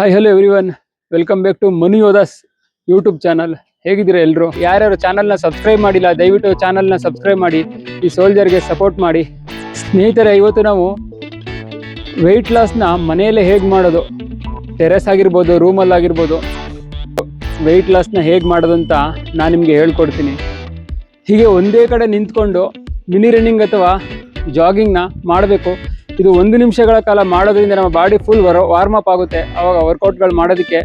Hi hello everyone welcome back to Manu Yodhas YouTube channel ಹೇಗಿದ್ದೀರಾ ಎಲ್ಲರೂ ಯಾರ್ಯಾರು ಚಾನಲ್ನ ಸಬ್ಸ್ಕ್ರೈಬ್ ಮಾಡಿಲ್ಲ, ದಯವಿಟ್ಟು ಚಾನಲ್ನ ಸಬ್ಸ್ಕ್ರೈಬ್ ಮಾಡಿ, ಈ ಸೋಲ್ಜರ್ಗೆ ಸಪೋರ್ಟ್ ಮಾಡಿ. ಸ್ನೇಹಿತರೆ, ಇವತ್ತು ನಾವು ವೆಯ್ಟ್ ಲಾಸ್ನ ಮನೆಯಲ್ಲೇ ಹೇಗೆ ಮಾಡೋದು? ಟೆರೆಸ್ ಆಗಿರ್ಬೋದು ರೂಮಲ್ಲಿ ಆಗಿರ್ಬೋದು. ವೆಯ್ಟ್ ಲಾಸ್ನ ಹೇಗೆ ಮಾಡೋದು ಅಂತ ನಾನು ನಿಮಗೆ ಹೇಳ್ಕೊಡ್ತೀನಿ. ಹೀಗೆ ಒಂದೇ ಕಡೆ ನಿಂತ್ಕೊಂಡು ಮಿನಿ ರನ್ನಿಂಗ್ ಅಥವಾ ಜಾಗಿಂಗ್ನ ಮಾಡಬೇಕು. ಇದು ಒಂದು ನಿಮಿಷಗಳ ಕಾಲ ಮಾಡೋದ್ರಿಂದ ನಮ್ಮ ಬಾಡಿ ಫುಲ್ ವರ ವಾರ್ಮ್ ಅಪ್ ಆಗುತ್ತೆ. ಅವಾಗ ವರ್ಕೌಟ್ಗಳು ಮಾಡೋದಕ್ಕೆ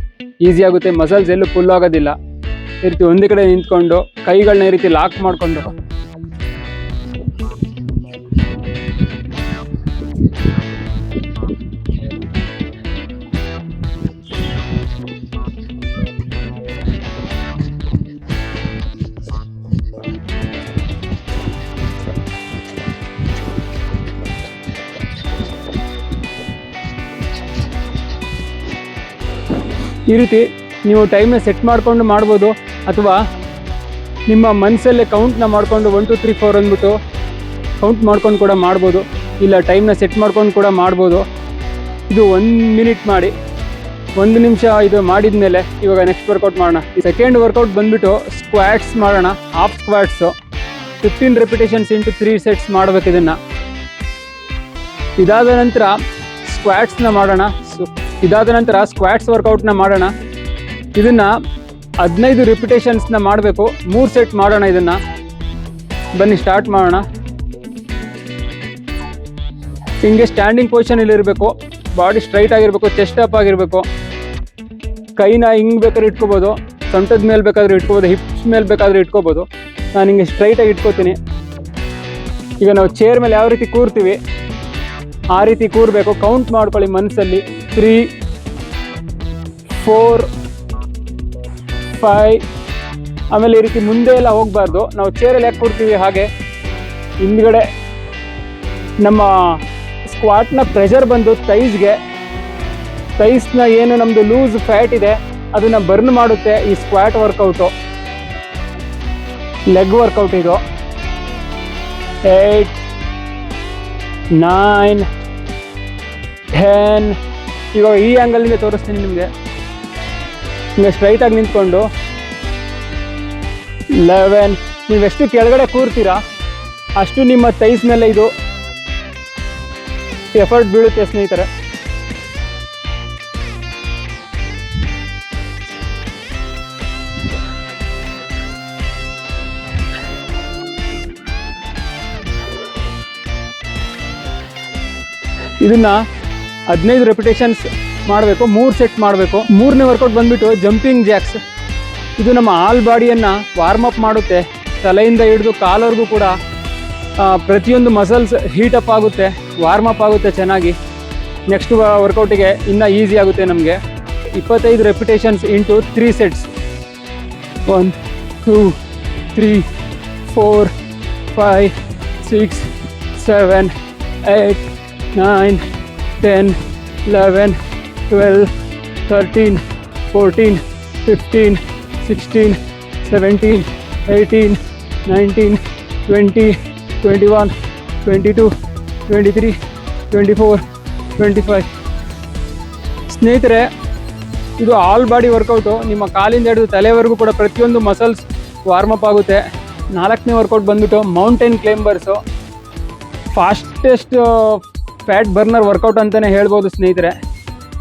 ಈಸಿ ಆಗುತ್ತೆ. ಮಸಲ್ಸ್ ಎಲ್ಲೂ ಫುಲ್ ಆಗೋದಿಲ್ಲ. ಈ ರೀತಿ ಒಂದು ಕಡೆ ನಿಂತ್ಕೊಂಡು, ಕೈಗಳನ್ನ ಈ ರೀತಿ ಲಾಕ್ ಮಾಡಿಕೊಂಡು. ಈ ರೀತಿ ನೀವು ಟೈಮ್ನ ಸೆಟ್ ಮಾಡಿಕೊಂಡು ಮಾಡ್ಬೋದು ಅಥವಾ ನಿಮ್ಮ ಮನಸ್ಸಲ್ಲೇ ಕೌಂಟ್ನ ಮಾಡಿಕೊಂಡು ಒನ್ ಟು ತ್ರೀ ಫೋರ್ ಅಂದ್ಬಿಟ್ಟು ಕೌಂಟ್ ಮಾಡ್ಕೊಂಡು ಕೂಡ ಮಾಡ್ಬೋದು. ಇಲ್ಲ ಟೈಮ್ನ ಸೆಟ್ ಮಾಡ್ಕೊಂಡು ಕೂಡ ಮಾಡ್ಬೋದು. ಇದು ಒಂದು ಮಿನಿಟ್ ಮಾಡಿ. ಒಂದು ನಿಮಿಷ ಇದು ಮಾಡಿದ ಮೇಲೆ ಇವಾಗ ನೆಕ್ಸ್ಟ್ ವರ್ಕೌಟ್ ಮಾಡೋಣ. ಸೆಕೆಂಡ್ ವರ್ಕೌಟ್ ಬಂದ್ಬಿಟ್ಟು ಸ್ಕ್ವಾಟ್ಸ್ ಮಾಡೋಣ. Half squats fifteen repetitions into three sets ಮಾಡ್ಬೇಕು ಇದನ್ನು. ಇದಾದ ನಂತರ ಸ್ಕ್ವಾಟ್ಸ್ನ ಮಾಡೋಣ. ಸೊ ಇದಾದ ನಂತರ ಸ್ಕ್ವಾಟ್ಸ್ ವರ್ಕೌಟ್ನ ಮಾಡೋಣ. ಇದನ್ನು ಹದಿನೈದು ರಿಪಿಟೇಷನ್ಸ್ನ ಮಾಡಬೇಕು. ಮೂರು ಸೆಟ್ ಮಾಡೋಣ ಇದನ್ನು. ಬನ್ನಿ ಸ್ಟಾರ್ಟ್ ಮಾಡೋಣ. ಹಿಂಗೆ ಸ್ಟ್ಯಾಂಡಿಂಗ್ ಪೊಸಿಷನಲ್ಲಿ ಇರಬೇಕು. ಬಾಡಿ ಸ್ಟ್ರೈಟ್ ಆಗಿರಬೇಕು ಚೆಸ್ಟ್ ಅಪ್ ಆಗಿರಬೇಕು. ಕೈನ ಹಿಂಗೆ ಬೇಕಾದ್ರೆ ಇಟ್ಕೋಬೋದು. ಸೊಂಟದ ಮೇಲೆ ಬೇಕಾದ್ರೆ ಇಟ್ಕೋಬೋದು. ಹಿಪ್ಸ್ ಮೇಲೆ ಬೇಕಾದ್ರೆ ಇಟ್ಕೋಬೋದು. ನಾನು ಹಿಂಗೆ ಸ್ಟ್ರೈಟಾಗಿ ಇಟ್ಕೋತೀನಿ. ಈಗ ನಾವು ಚೇರ್ ಮೇಲೆ ಯಾವ ರೀತಿ ಕೂರ್ತೀವಿ, ಆ ರೀತಿ ಕೂರಬೇಕು. ಕೌಂಟ್ ಮಾಡ್ಕೊಳ್ಳಿ ಮನಸ್ಸಲ್ಲಿ ತ್ರೀ, ಫೋರ್ ಫೈ ಆಮೇಲೆ ಈ ರೀತಿ ಮುಂದೆ ಎಲ್ಲ ಹೋಗಬಾರ್ದು. ನಾವು ಚೇರಲ್ಲಿ ಯಾಕೆ ಕೂರ್ತೀವಿ ಹಾಗೆ ಹಿಂದ್ಗಡೆ ನಮ್ಮ ಸ್ಕ್ವಾಟ್ನ ಪ್ರೆಷರ್ ಬಂದು ತೈಸ್ಗೆ ತೈಸ್ನ ಏನು ನಮ್ಮದು ಲೂಸ್ ಫ್ಯಾಟ್ ಇದೆ, ಅದನ್ನು ಬರ್ನ್ ಮಾಡುತ್ತೆ ಈ ಸ್ಕ್ವಾಟ್ ವರ್ಕೌಟು ಲೆಗ್ ವರ್ಕೌಟ್ ಇದು. ಏಟ್ ನೈನ್ ಟೆನ್ ಇವಾಗ ಈ ಆ್ಯಂಗಲಿಂದ ತೋರಿಸ್ತೀನಿ ನಿಮಗೆ. ಹಿಂಗೆ ಸ್ಟ್ರೈಟಾಗಿ ನಿಂತ್ಕೊಂಡು. ಲೆವೆನ್ ನೀವೆಷ್ಟು ಕೆಳಗಡೆ ಕೂರ್ತೀರಾ, ಅಷ್ಟು ನಿಮ್ಮ ತೈಸ್ ಮೇಲೆ ಇದು ಎಫರ್ಟ್ ಬೀಳುತ್ತೆ ಸ್ನೇಹಿತರೆ. ಇದನ್ನ ಹದಿನೈದು ರೆಪಿಟೇಷನ್ಸ್ ಮಾಡಬೇಕು, ಮೂರು ಸೆಟ್ ಮಾಡಬೇಕು. ಮೂರನೇ ವರ್ಕೌಟ್ ಬಂದ್ಬಿಟ್ಟು ಜಂಪಿಂಗ್ ಜಾಕ್ಸ್ ಇದು ನಮ್ಮ ಆಲ್ ಬಾಡಿಯನ್ನು ವಾರ್ಮ್ ಅಪ್ ಮಾಡುತ್ತೆ. ತಲೆಯಿಂದ ಹಿಡಿದು ಕಾಲವರೆಗೂ ಕೂಡ ಪ್ರತಿಯೊಂದು ಮಸಲ್ಸ್ ಹೀಟಪ್ ಆಗುತ್ತೆ ವಾರ್ಮ್ ಅಪ್ ಆಗುತ್ತೆ ಚೆನ್ನಾಗಿ. ನೆಕ್ಸ್ಟ್ ವರ್ಕೌಟಿಗೆ ಇನ್ನೂ ಈಸಿ ಆಗುತ್ತೆ ನಮಗೆ. ಇಪ್ಪತ್ತೈದು repetitions into three sets one two three four five six seven eight nine ten eleven twelve thirteen fourteen fifteen sixteen seventeen eighteen nineteen twenty twenty one twenty two twenty three twenty four twenty five ಸ್ನೇಹಿತರೆ, ಇದು all body workout ನಿಮ್ಮ ಕಾಲಿಂದ ಹಿಡಿದು ತಲೆವರೆಗೂ ಕೂಡ ಪ್ರತಿಯೊಂದು muscles warm up ಆಗುತ್ತೆ. ನಾಲ್ಕನೇ workout ಬಂದ್ಬಿಟ್ಟು mountain climbers fastest fat burner workout ಅಂತಲೇ ಹೇಳ್ಬೋದು ಸ್ನೇಹಿತರೆ.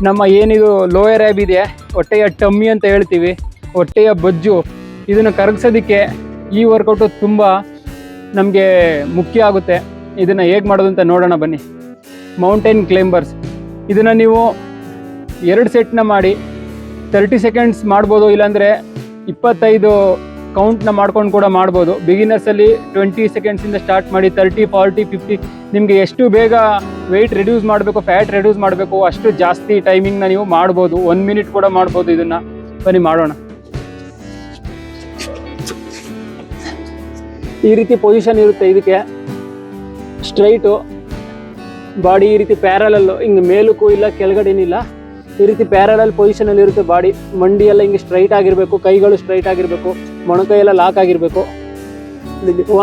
ನಮ್ಮ ಏನಿದು ಲೋಯರ್ ಆ್ಯಬ್ ಇದೆ, ಹೊಟ್ಟೆಯ ಟಮ್ಮಿ ಅಂತ ಹೇಳ್ತೀವಿ, ಹೊಟ್ಟೆಯ ಬಜ್ಜು, ಇದನ್ನು ಕರಗಿಸೋದಕ್ಕೆ ಈ ವರ್ಕೌಟು ತುಂಬ ನಮಗೆ ಮುಖ್ಯ ಆಗುತ್ತೆ. ಇದನ್ನು ಹೇಗೆ ಮಾಡೋದು ಅಂತ ನೋಡೋಣ ಬನ್ನಿ. ಮೌಂಟೇನ್ ಕ್ಲೈಂಬರ್ಸ್ ಇದನ್ನು ನೀವು ಎರಡು ಸೆಟ್ನ ಮಾಡಿ ತರ್ಟಿ ಸೆಕೆಂಡ್ಸ್ ಮಾಡ್ಬೋದು, ಇಲ್ಲಾಂದರೆ ಇಪ್ಪತ್ತೈದು ಕೌಂಟ್ನ ಮಾಡ್ಕೊಂಡು ಕೂಡ ಮಾಡ್ಬೋದು. ಬಿಗಿನರ್ಸಲ್ಲಿ ಟ್ವೆಂಟಿ ಸೆಕೆಂಡ್ಸಿಂದ ಸ್ಟಾರ್ಟ್ ಮಾಡಿ ತರ್ಟಿ ಫಾರ್ಟಿ ಫಿಫ್ಟಿ ನಿಮಗೆ ಎಷ್ಟು ಬೇಗ ವೆಯ್ಟ್ ರೆಡ್ಯೂಸ್ ಮಾಡಬೇಕು ಫ್ಯಾಟ್ ರೆಡ್ಯೂಸ್ ಮಾಡಬೇಕು, ಅಷ್ಟು ಜಾಸ್ತಿ ಟೈಮಿಂಗ್ನ ನೀವು ಮಾಡ್ಬೋದು. ಒನ್ ಮಿನಿಟ್ ಕೂಡ ಮಾಡ್ಬೋದು ಇದನ್ನು. ಬನ್ನಿ, ಮಾಡೋಣ. ಈ ರೀತಿ ಪೊಸಿಷನ್ ಇರುತ್ತೆ ಇದಕ್ಕೆ. ಸ್ಟ್ರೈಟು ಬಾಡಿ ಈ ರೀತಿ ಪ್ಯಾರಲಲ್ಲು ಹಿಂಗೆ ಮೇಲಕ್ಕೂ ಇಲ್ಲ ಕೆಳಗಡೆನಿಲ್ಲ ಈ ರೀತಿ ಪ್ಯಾರಲಲ್ ಪೊಸಿಷನಲ್ಲಿ ಇರುತ್ತೆ ಬಾಡಿ ಮಂಡಿ ಎಲ್ಲ ಹಿಂಗೆ ಸ್ಟ್ರೈಟ್ ಆಗಿರಬೇಕು, ಕೈಗಳು ಸ್ಟ್ರೈಟ್ ಆಗಿರಬೇಕು ಮೊಣಕೈ ಎಲ್ಲ ಲಾಕ್ ಆಗಿರಬೇಕು.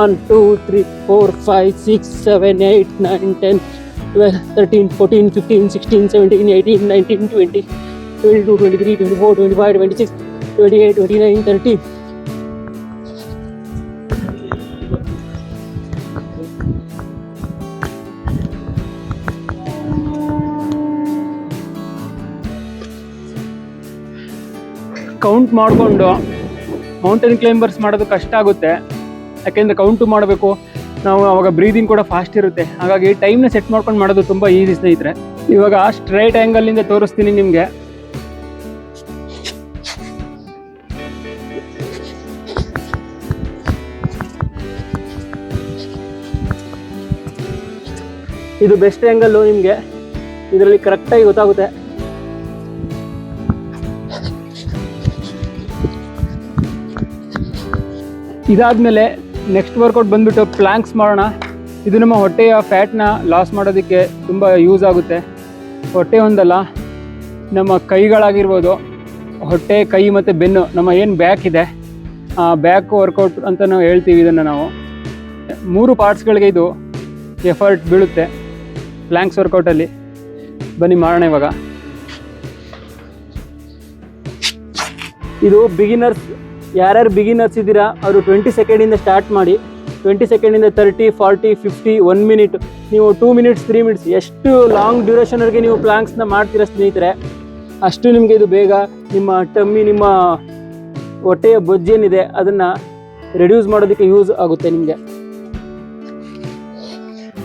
One two three four five six seven eight nine ten twelve thirteen fourteen fifteen sixteen seventeen eighteen nineteen twenty twenty two twenty three twenty four twenty five twenty six twenty eight twenty nine thirty count ಮಾಡಿಕೊಂಡು mountain climbers ಮಾಡೋದು ಕಷ್ಟ ಆಗುತ್ತೆ. ಯಾಕೆಂದರೆ count ಮಾಡಬೇಕು. ನಾವು ಅವಾಗ breathing ಕೂಡ fast ಇರುತ್ತೆ. ಹಾಗಾಗಿ ಟೈಮ್ನ ಸೆಟ್ ಮಾಡ್ಕೊಂಡು ಮಾಡೋದು ತುಂಬ ಈಸಿ ಸ್ನೇಹಿತರೆ. ಇವಾಗ ಸ್ಟ್ರೈಟ್ ಆ್ಯಂಗಲಿಂದ ತೋರಿಸ್ತೀನಿ ನಿಮಗೆ. ಇದು ಬೆಸ್ಟ್ ಆ್ಯಂಗಲ್ಲು ನಿಮಗೆ. ಇದರಲ್ಲಿ ಕರೆಕ್ಟಾಗಿ ಗೊತ್ತಾಗುತ್ತೆ. ಇದಾದ್ಮೇಲೆ ನೆಕ್ಸ್ಟ್ ವರ್ಕೌಟ್ ಬಂದ್ಬಿಟ್ಟು ಪ್ಲ್ಯಾಂಕ್ಸ್ ಮಾಡೋಣ. ಇದು ನಮ್ಮ ಹೊಟ್ಟೆಯ ಫ್ಯಾಟ್ನ ಲಾಸ್ ಮಾಡೋದಕ್ಕೆ ತುಂಬ ಯೂಸ್ ಆಗುತ್ತೆ. ಹೊಟ್ಟೆ ಒಂದಲ್ಲ, ನಮ್ಮ ಕೈಗಳಾಗಿರ್ಬೋದು, ಹೊಟ್ಟೆ, ಕೈ ಮತ್ತು ಬೆನ್ನು, ನಮ್ಮ ಏನು ಬ್ಯಾಕ್ ಇದೆ, ಆ ಬ್ಯಾಕ್ ವರ್ಕೌಟ್ ಅಂತ ನಾವು ಹೇಳ್ತೀವಿ ಇದನ್ನು ನಾವು. ಮೂರು ಪಾರ್ಟ್ಸ್ಗಳಿಗೆ ಇದು ಎಫರ್ಟ್ ಬೀಳುತ್ತೆ ಪ್ಲ್ಯಾಂಕ್ಸ್ ವರ್ಕೌಟಲ್ಲಿ ಬನ್ನಿ ಮಾಡೋಣ ಇವಾಗ. ಇದು ಬಿಗಿನರ್ಸ್ ಯಾರ್ಯಾರು ಬಿಗಿನರ್ಸ್ ಇದ್ದೀರಾ ಅವರು ಟ್ವೆಂಟಿ ಸೆಕೆಂಡಿಂದ ಸ್ಟಾರ್ಟ್ ಮಾಡಿ twenty ಸೆಕೆಂಡಿಂದ thirty forty fifty one minute ನೀವು ಟೂ ಮಿನಿಟ್ಸ್ ತ್ರೀ ಮಿನಿಟ್ಸ್ ಎಷ್ಟು ಲಾಂಗ್ ಡ್ಯೂರೇಷನ್ವರೆಗೆ ನೀವು ಪ್ಲಾಂಕ್ಸ್ನ ಮಾಡ್ತೀರಾ ಸ್ನೇಹಿತರೆ, ಅಷ್ಟು ನಿಮಗೆ ಇದು ಬೇಗ ನಿಮ್ಮ ಟಮ್ಮಿ ನಿಮ್ಮ ಹೊಟ್ಟೆಯ ಬೊಜ್ಜೇನಿದೆ, ಅದನ್ನು ರೆಡ್ಯೂಸ್ ಮಾಡೋದಕ್ಕೆ ಯೂಸ್ ಆಗುತ್ತೆ ನಿಮಗೆ.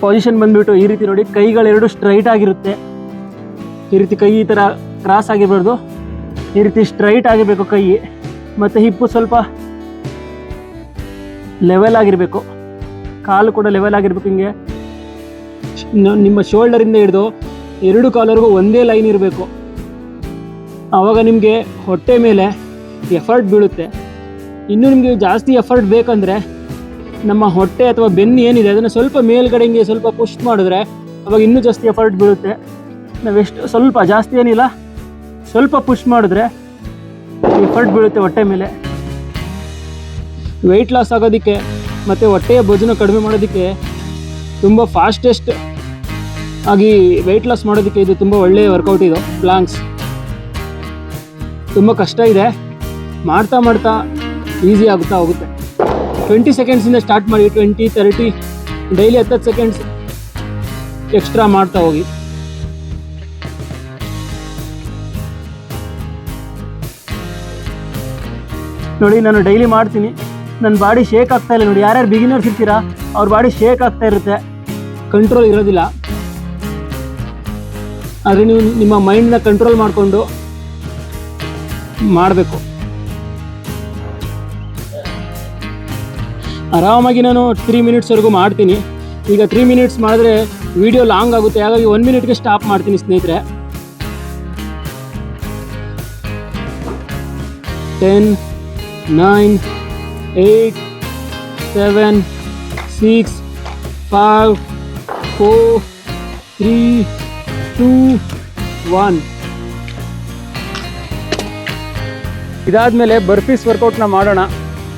ಪೊಸಿಷನ್ ಬಂದ್ಬಿಟ್ಟು ಈ ರೀತಿ ನೋಡಿ, ಕೈಗಳೆರಡು ಸ್ಟ್ರೈಟ್ ಆಗಿರುತ್ತೆ. ಈ ರೀತಿ ಕೈ ಈ ಥರ ಕ್ರಾಸ್ ಆಗಿರಬಾರ್ದು. ಈ ರೀತಿ ಸ್ಟ್ರೈಟ್ ಆಗಿರಬೇಕು ಕೈ. ಮತ್ತು ಹಿಪ್ಪು ಸ್ವಲ್ಪ ಲೆವೆಲ್ ಆಗಿರಬೇಕು. ಕಾಲು ಕೂಡ ಲೆವೆಲ್ ಆಗಿರಬೇಕು ಹಿಂಗೆ. ನಿಮ್ಮ ಶೋಲ್ಡರಿಂದ ಹಿಡಿದು ಎರಡು ಕಾಲರ್ಗೂ ಒಂದೇ ಲೈನ್ ಇರಬೇಕು. ಆವಾಗ ನಿಮಗೆ ಹೊಟ್ಟೆ ಮೇಲೆ ಎಫರ್ಟ್ ಬೀಳುತ್ತೆ. ಇನ್ನೂ ನಿಮಗೆ ಜಾಸ್ತಿ ಎಫರ್ಟ್ ಬೇಕಂದರೆ ನಮ್ಮ ಹೊಟ್ಟೆ ಅಥವಾ ಬೆನ್ನು ಏನಿದೆ, ಅದನ್ನು ಸ್ವಲ್ಪ ಮೇಲ್ಗಡೆ ಹಿಂಗೆ ಸ್ವಲ್ಪ ಪುಷ್ ಮಾಡಿದ್ರೆ ಅವಾಗ ಇನ್ನೂ ಜಾಸ್ತಿ ಎಫರ್ಟ್ ಬೀಳುತ್ತೆ. ನಾವೆಷ್ಟು ಸ್ವಲ್ಪ ಜಾಸ್ತಿ ಏನಿಲ್ಲ, ಸ್ವಲ್ಪ ಪುಷ್ ಮಾಡಿದ್ರೆ ಎಫರ್ಟ್ ಬೀಳುತ್ತೆ ಹೊಟ್ಟೆ ಮೇಲೆ. ವೆಯ್ಟ್ ಲಾಸ್ ಆಗೋದಕ್ಕೆ ಮತ್ತು ಹೊಟ್ಟೆಯ ಭೋಜನ ಕಡಿಮೆ ಮಾಡೋದಕ್ಕೆ ತುಂಬ ಫಾಸ್ಟೆಸ್ಟ್ ಆಗಿ ವೆಯ್ಟ್ ಲಾಸ್ ಮಾಡೋದಕ್ಕೆ ಇದು ತುಂಬ ಒಳ್ಳೆಯ ವರ್ಕೌಟ್ ಇದು ಪ್ಲಾಂಕ್ಸ್ ತುಂಬ ಕಷ್ಟ ಇದೆ. ಮಾಡ್ತಾ ಮಾಡ್ತಾ ಈಸಿ ಆಗುತ್ತಾ ಹೋಗುತ್ತೆ. ಟ್ವೆಂಟಿ ಸೆಕೆಂಡ್ಸಿಂದ ಸ್ಟಾರ್ಟ್ ಮಾಡಿ ಟ್ವೆಂಟಿ ತರ್ಟಿ ಡೈಲಿ ಹತ್ತತ್ತು ಸೆಕೆಂಡ್ಸ್ ಎಕ್ಸ್ಟ್ರಾ ಮಾಡ್ತಾ ಹೋಗಿ. ನೋಡಿ, ನಾನು ಡೈಲಿ ಮಾಡ್ತೀನಿ. ನನ್ನ ಬಾಡಿ ಶೇಕ್ ಆಗ್ತಾ ಇಲ್ಲ ನೋಡಿ. ಯಾರ್ಯಾರು ಬಿಗಿನರ್ಸ್ ಇರ್ತೀರಾ, ಅವ್ರ ಬಾಡಿ ಶೇಕ್ ಆಗ್ತಾ ಇರುತ್ತೆ. ಕಂಟ್ರೋಲ್ ಇರೋದಿಲ್ಲ. ಆದರೆ ನೀವು ನಿಮ್ಮ ಮೈಂಡ್ನ ಕಂಟ್ರೋಲ್ ಮಾಡಿಕೊಂಡು ಮಾಡಬೇಕು. ಆರಾಮಾಗಿ ನಾನು ತ್ರೀ ಮಿನಿಟ್ಸ್ವರೆಗೂ ಮಾಡ್ತೀನಿ. ಈಗ ತ್ರೀ ಮಿನಿಟ್ಸ್ ಮಾಡಿದ್ರೆ ವಿಡಿಯೋ ಲಾಂಗ್ ಆಗುತ್ತೆ. ಹಾಗಾಗಿ ಒನ್ ಮಿನಿಟ್ಗೆ ಸ್ಟಾಪ್ ಮಾಡ್ತೀನಿ ಸ್ನೇಹಿತರೆ. Ten nine eight seven six five four three two one. ಇದಾದಮೇಲೆ ಬರ್ಫೀಸ್ ವರ್ಕೌಟ್ನ ಮಾಡೋಣ.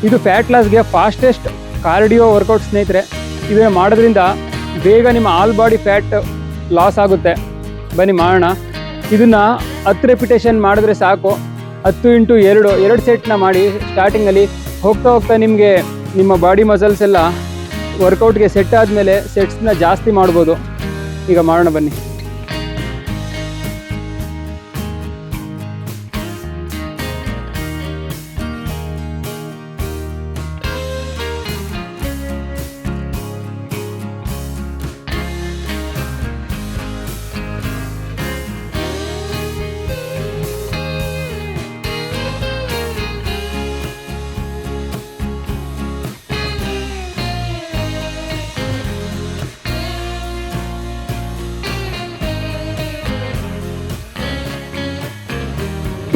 ಇದು ಫ್ಯಾಟ್ ಲಾಸ್ಗೆ ಫಾಸ್ಟೆಸ್ಟ್ ಕಾರ್ಡಿಯೋ ವರ್ಕೌಟ್ ಸ್ನೇಹಿತರೆ. ಇದನ್ನು ಮಾಡೋದ್ರಿಂದ ಬೇಗ ನಿಮ್ಮ ಆಲ್ ಬಾಡಿ ಫ್ಯಾಟ್ ಲಾಸ್ ಆಗುತ್ತೆ. ಬನ್ನಿ ಮಾಡೋಣ. ಇದನ್ನು ಹತ್ತು ರೆಪಿಟೇಷನ್ ಮಾಡಿದ್ರೆ ಸಾಕು. ಹತ್ತು ಇಂಟು ಎರಡು ಎರಡು ಸೆಟ್ನ ಮಾಡಿ ಸ್ಟಾರ್ಟಿಂಗಲ್ಲಿ ಹೋಗ್ತಾ ಹೋಗ್ತಾ ನಿಮಗೆ ನಿಮ್ಮ ಬಾಡಿ ಮಸಲ್ಸ್ ಎಲ್ಲ ವರ್ಕೌಟ್ಗೆ ಸೆಟ್ ಆದಮೇಲೆ ಸೆಟ್ಸ್ನ ಜಾಸ್ತಿ ಮಾಡ್ಬೋದು. ಈಗ ಮಾಡೋಣ ಬನ್ನಿ.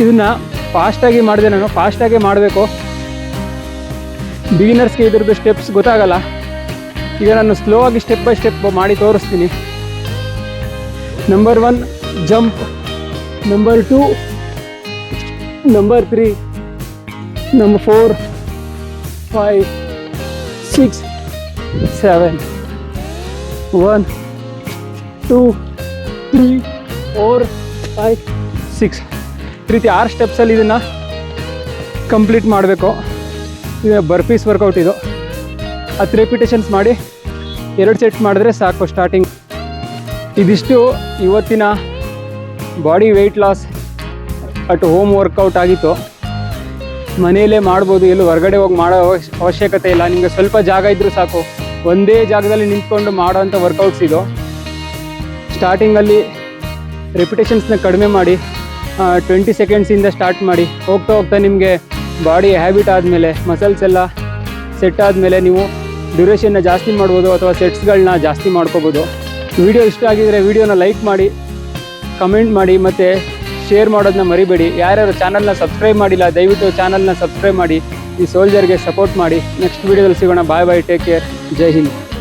ಇದನ್ನ ಫಾಸ್ಟಾಗಿ ಮಾಡಿದೆ ನಾನು. ಫಾಸ್ಟಾಗಿ ಮಾಡಬೇಕು. ಬಿಗಿನರ್ಸ್ಗೆ ಇದ್ರದ್ದು ಸ್ಟೆಪ್ಸ್ ಗೊತ್ತಾಗಲ್ಲ. ಈಗ ನಾನು ಸ್ಲೋ ಆಗಿ ಸ್ಟೆಪ್ ಬೈ ಸ್ಟೆಪ್ ಮಾಡಿ ತೋರಿಸ್ತೀನಿ. Number one jump number two number three number four five six seven one two three four five six ರೀತಿ ಆರು ಸ್ಟೆಪ್ಸಲ್ಲಿ ಇದನ್ನು ಕಂಪ್ಲೀಟ್ ಮಾಡಬೇಕು. ಇದು ಬರ್ಪೀಸ್ ವರ್ಕೌಟ್ ಇದು. ಹತ್ತು ರೆಪಿಟೇಷನ್ಸ್ ಮಾಡಿ ಎರಡು ಸೆಟ್ ಮಾಡಿದ್ರೆ ಸಾಕು ಸ್ಟಾರ್ಟಿಂಗ್ ಇದಿಷ್ಟು ಇವತ್ತಿನ body weight loss at home workout ಆಗಿತ್ತು. ಮನೆಯಲ್ಲೇ ಮಾಡ್ಬೋದು, ಎಲ್ಲೂ ಹೊರಗಡೆ ಹೋಗಿ ಮಾಡೋ ಅವಶ್ಯ- ಅವಶ್ಯಕತೆ ಇಲ್ಲ. ನಿಮಗೆ ಸ್ವಲ್ಪ ಜಾಗ ಇದ್ದರೂ ಸಾಕು. ಒಂದೇ ಜಾಗದಲ್ಲಿ ನಿಂತ್ಕೊಂಡು ಮಾಡೋವಂಥ ವರ್ಕೌಟ್ಸ್ ಇದು. ಸ್ಟಾರ್ಟಿಂಗಲ್ಲಿ ರೆಪಿಟೇಷನ್ಸ್ನ ಕಡಿಮೆ ಮಾಡಿ. ಟ್ವೆಂಟಿ ಸೆಕೆಂಡ್ಸಿಂದ ಸ್ಟಾರ್ಟ್ ಮಾಡಿ. ಹೋಗ್ತಾ ಹೋಗ್ತಾ ನಿಮಗೆ ಬಾಡಿ ಹ್ಯಾಬಿಟ್ ಆದಮೇಲೆ ಮಸಲ್ಸ್ ಎಲ್ಲ ಸೆಟ್ ಆದಮೇಲೆ ನೀವು ಡ್ಯೂರೇಷನ್ನ ಜಾಸ್ತಿ ಮಾಡ್ಬೋದು ಅಥವಾ ಸೆಟ್ಸ್ಗಳನ್ನ ಜಾಸ್ತಿ ಮಾಡ್ಕೋಬೋದು. ವಿಡಿಯೋ ಇಷ್ಟ ಆಗಿದರೆ ವಿಡಿಯೋನ ಲೈಕ್ ಮಾಡಿ ಕಮೆಂಟ್ ಮಾಡಿ ಮತ್ತು ಶೇರ್ ಮಾಡೋದನ್ನ ಮರಿಬೇಡಿ. ಯಾರ್ಯಾರು ಚಾನಲ್ನ ಸಬ್ಸ್ಕ್ರೈಬ್ ಮಾಡಿಲ್ಲ, ದಯವಿಟ್ಟು ಚಾನಲ್ನ ಸಬ್ಸ್ಕ್ರೈಬ್ ಮಾಡಿ. ಈ ಸೋಲ್ಜರ್ಗೆ ಸಪೋರ್ಟ್ ಮಾಡಿ. ನೆಕ್ಸ್ಟ್ ವೀಡಿಯೋದಲ್ಲಿ ಸಿಗೋಣ. ಬಾಯ್ ಬಾಯ್ ಟೇಕ್ ಕೇರ್ ಜೈ ಹಿಂದ್